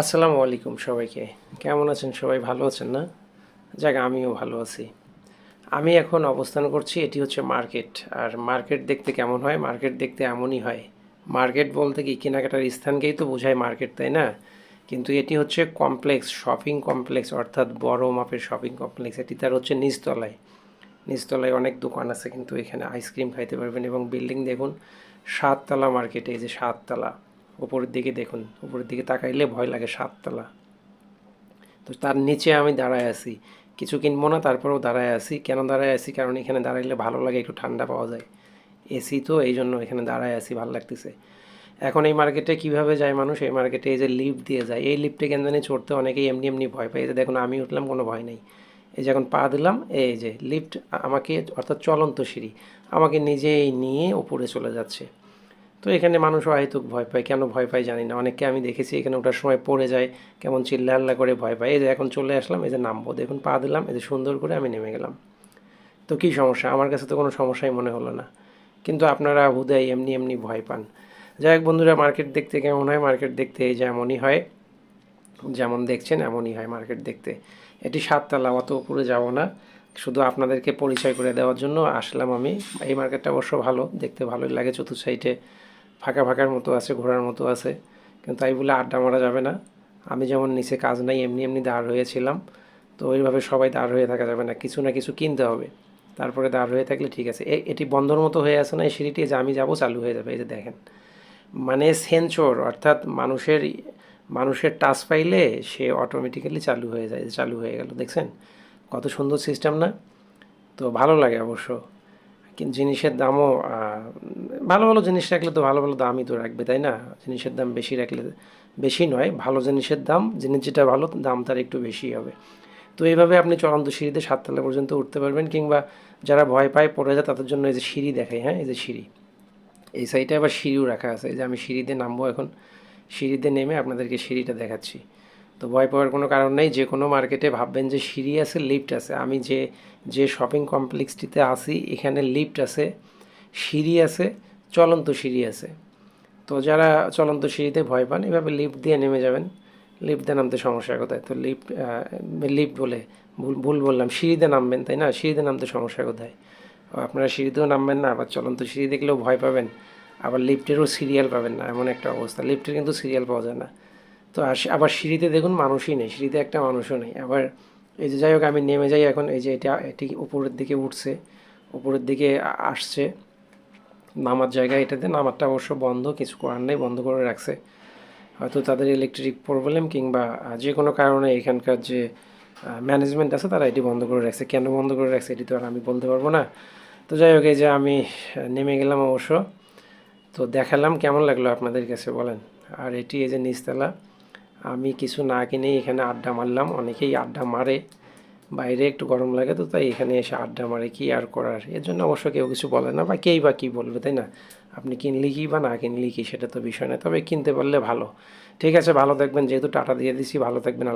আসসালামু আলাইকুম সবাইকে। কেমন আছেন সবাই? ভালো আছেন না? যাক, আমিও ভালো আছি। আমি এখন অবস্থান করছি, এটি হচ্ছে মার্কেট। আর মার্কেট দেখতে কেমন হয়? মার্কেট দেখতে এমনই হয়। মার্কেট বলতে কি, কেনাকাটার স্থানকেই তো বোঝায় মার্কেট, তাই না? কিন্তু এটি হচ্ছে কমপ্লেক্স, শপিং কমপ্লেক্স, অর্থাৎ বড় মাপের শপিং কমপ্লেক্স। এটি তার হচ্ছে নিচতলায় নিচতলায় অনেক দোকান আছে, কিন্তু এখানে আইসক্রিম খাইতে পারবেন এবং বিল্ডিং দেখুন, সাততলা মার্কেটে, এই যে সাততলা। উপরের দিকে দেখুন, উপরের দিকে তাকাইলে ভয় লাগে সাততলা। তো তার নিচে আমি দাঁড়ায় আছি। কিছু কিনবো না, তারপরেও দাঁড়ায় আছি। কেন দাঁড়ায় আছি? কারণ এখানে দাঁড়াইলে ভালো লাগে, একটু ঠান্ডা পাওয়া যায়। এসি তো, এই জন্য এখানে দাঁড়ায় আছি, ভালো লাগতেছে। এখন এই মার্কেটে কীভাবে যায় মানুষ? এই মার্কেটে এই যে লিফট দিয়ে যায়, এই লিফটে কেন জানি চড়তে অনেকেই এমনি এমনি ভয় পায়। এই যে দেখুন, আমি উঠলাম, কোনো ভয় নেই। এই যে এখন পা দিলাম, এই যে লিফট আমাকে, অর্থাৎ চলন্ত সিঁড়ি, আমাকে নিজেই নিয়ে উপরে চলে যাচ্ছে। তো এখানে মানুষ অহেতুক ভয় পায়। কেন ভয় পায় জানি না। অনেককে আমি দেখেছি, এখানে ওঠার সময় পড়ে যায়, কেমন চিল্লা হাল্লা করে ভয় পায়। এই যে এখন চলে আসলাম, এই যে নামবো, দেখুন পা দিলাম, এই যে সুন্দর করে আমি নেমে গেলাম। তো কী সমস্যা? আমার কাছে তো কোনো সমস্যাই মনে হলো না। কিন্তু আপনারা হুদাই এমনি এমনি ভয় পান। যাই হোক বন্ধুরা মার্কেট দেখতে কেমন হয়? মার্কেট দেখতে এই যেমনই হয়। যেমন দেখছেন, এমনই হয় মার্কেট দেখতে। এটি সাততলা, অত উপরে যাব না। শুধু আপনাদেরকে পরিচয় করে দেওয়ার জন্য আসলাম আমি। এই মার্কেটটা অবশ্য ভালো, দেখতে ভালোই লাগে চতুর্থ সাইডে ফাঁকা ফাঁকার মতো আছে, ঘোরার মতো আছে। কিন্তু তাই বলে আড্ডা মারা যাবে না। আমি যেমন নিচে কাজ নাই, এমনি এমনি দাঁড় হয়েছিলাম। তো ওইভাবে সবাই দাঁড় হয়ে থাকা যাবে না। কিছু না কিছু কিনতে হবে। তারপরে দাঁড় হয়ে থাকলে ঠিক আছে। এটি বন্ধর মতো হয়ে আছে না, এই সিঁড়িটি যে আমি যাব চালু হয়ে যাবে, এই যে দেখেন। মানে সেন্সর, অর্থাৎ মানুষের মানুষের টাচ পাইলে সে অটোমেটিক্যালি চালু হয়ে যায়, চালু হয়ে গেল। দেখছেন? কত সুন্দর সিস্টেম না? তো ভালো লাগে অবশ্য। কিন্তু জিনিসের দামও ভালো ভালো জিনিস রাখলে তো ভালো ভালো দামই তো রাখবে, তাই না? জিনিসের দাম বেশি রাখলে বেশি নয়, ভালো জিনিসের দাম, জিনিস যেটা ভালো, দাম তার একটু বেশি হবে। তো এইভাবে আপনি চলন্ত সিঁড়িতে সাততলা পর্যন্ত উঠতে পারবেন, কিংবা যারা ভয় পায় পড়ে যায়, তাদের জন্য এই যে সিঁড়ি দেখাই হ্যাঁ এই যে সিঁড়ি। এই সাইডে আবার সিঁড়িও রাখা আছে, এই যে আমি সিঁড়িতে নামবো এখন, সিঁড়িতে নেমে আপনাদেরকে সিঁড়িটা দেখাচ্ছি। তো ভয় পাওয়ার কোনো কারণ নেই। যে কোনো মার্কেটে ভাববেন যে সিঁড়ি আছে লিফট আছে। আমি যে যে শপিং কমপ্লেক্সটিতে আছি, এখানে লিফট আছে, সিঁড়ি আছে, চলন্ত সিঁড়ি আছে। তো যারা চলন্ত সিঁড়িতে ভয় পান, এভাবে লিফট দিয়ে নেমে যাবেন। লিফট নামতে সমস্যা কোথায়? তো লিফট লিফট বলে ভুল ভুল বললাম। সিঁড়িতে নামবেন, তাই না? সিঁড়িতে নামতে সমস্যা কোথায়? আপনারা সিঁড়িতেও নামবেন না, আবার চলন্ত সিঁড়ি দেখলেও ভয় পাবেন। আবার লিফটেরও সিরিয়াল পাবেন না, এমন একটা অবস্থা। লিফটের কিন্তু সিরিয়াল পাওয়া যায় না। তো আবার সিঁড়িতে দেখুন মানুষই নেই, সিঁড়িতে একটা মানুষও নেই। আবার এই যে যাই হোক, আমি নেমে যাই এখন, এই যে এটা, এটি উপরের দিকে উঠছে, উপরের দিকে আসছে। নামার জায়গা এটাতে, নামারটা অবশ্য বন্ধ, কিছু করার নেই, বন্ধ করে রাখছে। হয়তো তাদের ইলেকট্রিক প্রবলেম কিংবা যে কোনো কারণে এখানকার যে ম্যানেজমেন্ট আছে, তারা এটি বন্ধ করে রাখছে। কেন বন্ধ করে রাখছে, এটি তো আর আমি বলতে পারব না। তো যাই হোক, এই যে আমি নেমে গেলাম অবশ্য। তো দেখালাম, কেমন লাগল আপনাদের কাছে বলেন? আর এটি এই যে নিচতলা আমি কিছু না কিনেই এখানে আড্ডা মারলাম। অনেকেই আড্ডা মারে। বাইরে একটু গরম লাগে তো, তাই এখানে এসে আড্ডা মারে কি আর করার? এর জন্য অবশ্য কেউ কিছু বলে না, বা কেই বা কী বলবে, তাই না? আপনি কিনলি কি বা না কিনলি কি, সেটা তো বিষয় না তবে কিনতে পারলে ভালো। ঠিক আছে, ভালো দেখবেন যেহেতু টাটা দিয়ে দিছি, ভালো থাকবেন।